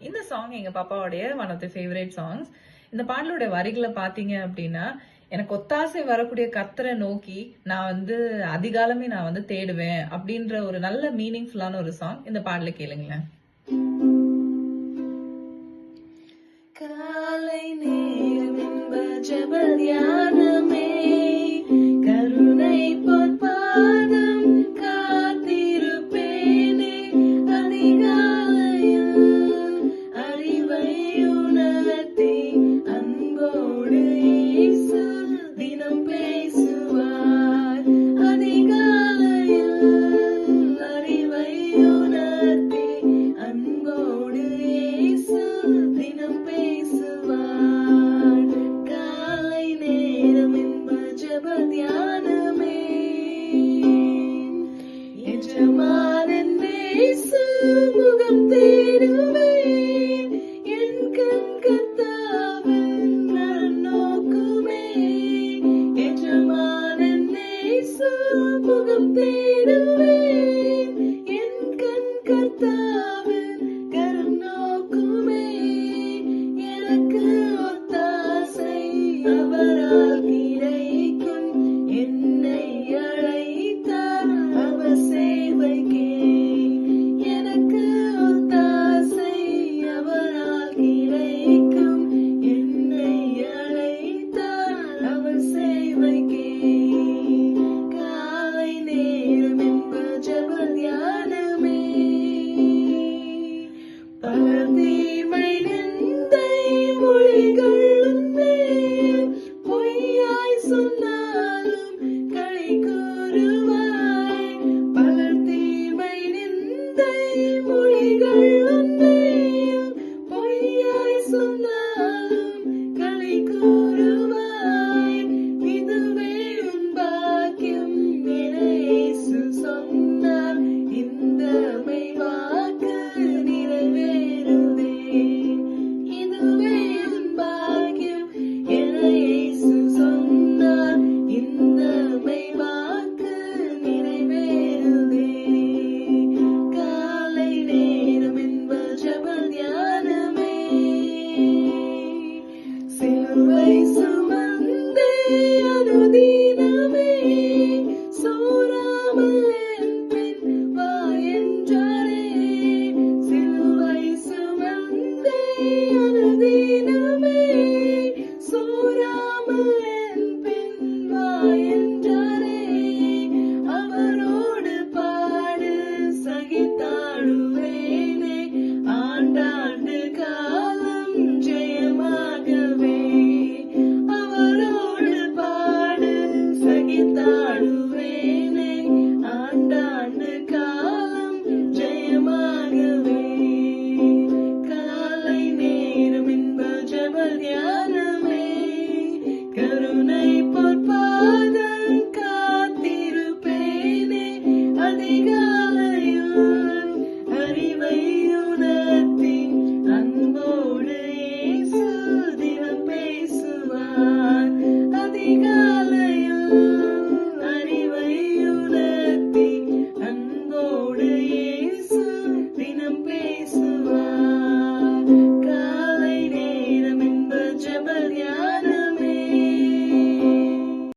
இந்த சாங் எங்க பாப்பாவுடைய one of the favourite songs இந்த பாடலோட வரிகளை பாத்தீங்க அப்படின்னா எனக்கு ஒத்தாசை வரக்கூடிய கத்தரை நோக்கி நான் வந்து அதிகாலமே நான் வந்து தேடுவேன் அப்படின்ற ஒரு நல்ல மீனிங்ஃபுல்லான ஒரு சாங் இந்த பாடல கேளுங்களேன். Mugam Tiru